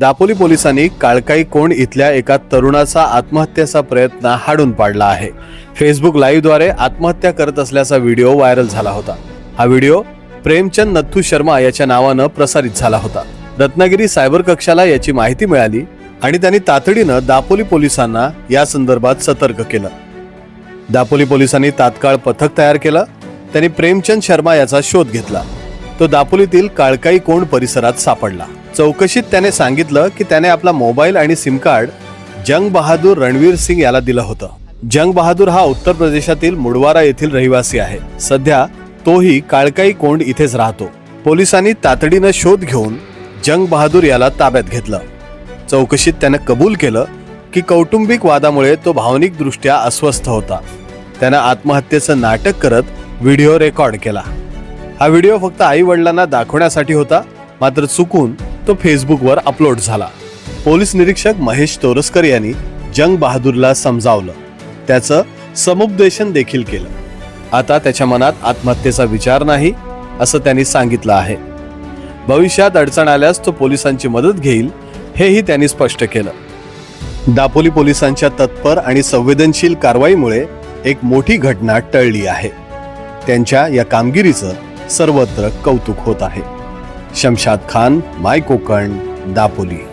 दापोली पोलिसांनी काळकाई कोण इथल्या एका तरुणाचा आत्महत्येचा प्रयत्न हाडून पाडला आहे. फेसबुक लाईव्हद्वारे आत्महत्या करत असल्याचा व्हिडिओ व्हायरल झाला होता. हा व्हिडिओ प्रेमचंद नथू शर्मा याच्या नावानं प्रसारित झाला होता. रत्नागिरी सायबर कक्षाला याची माहिती मिळाली आणि त्यांनी तातडीनं दापोली पोलिसांना या संदर्भात सतर्क केलं. दापोली पोलिसांनी तात्काळ पथक तयार केलं. त्यांनी प्रेमचंद शर्मा याचा शोध घेतला. तो दापोलीतील काळकाई कोण परिसरात सापडला. चौकशीत त्याने सांगितलं की त्याने आपला मोबाईल आणि सिम कार्ड जंग बहादूर रणवीर सिंग याला दिलं होतं. जंग बहादूर हा उत्तर प्रदेशातील मुडवारा येथील रहिवासी आहे. सध्या तोही काळकाई कोंड इथेच राहतो. पोलिसांनी तातडीनं शोध घेऊन जंग बहादूर याला ताब्यात घेतलं. चौकशीत त्यानं कबूल केलं की कौटुंबिक वादामुळे तो भावनिकदृष्ट्या अस्वस्थ होता. त्यानं आत्महत्येचं नाटक करत व्हिडिओ रेकॉर्ड केला. हा व्हिडिओ फक्त आई वडिलांना दाखवण्यासाठी होता मात्र चुकून तो फेसबुकवर अपलोड झाला. पोलीस निरीक्षक महेश तोरसकर यांनी जंग बहादूरला समजावलं. त्याचं समुपदेशन देखील केलं. आता त्याच्या मनात आत्महत्येचा विचार नाही असं त्यांनी सांगितलं आहे. भविष्यात अडचण आल्यास तो पोलिसांची मदत घेईल हेही त्यांनी स्पष्ट केलं. दापोली पोलिसांच्या तत्पर आणि संवेदनशील कारवाईमुळे एक मोठी घटना टळली आहे. त्यांच्या या कामगिरीचं सर्वत्र कौतुक होत आहे. शमशाद खान माय कोकण दापोली.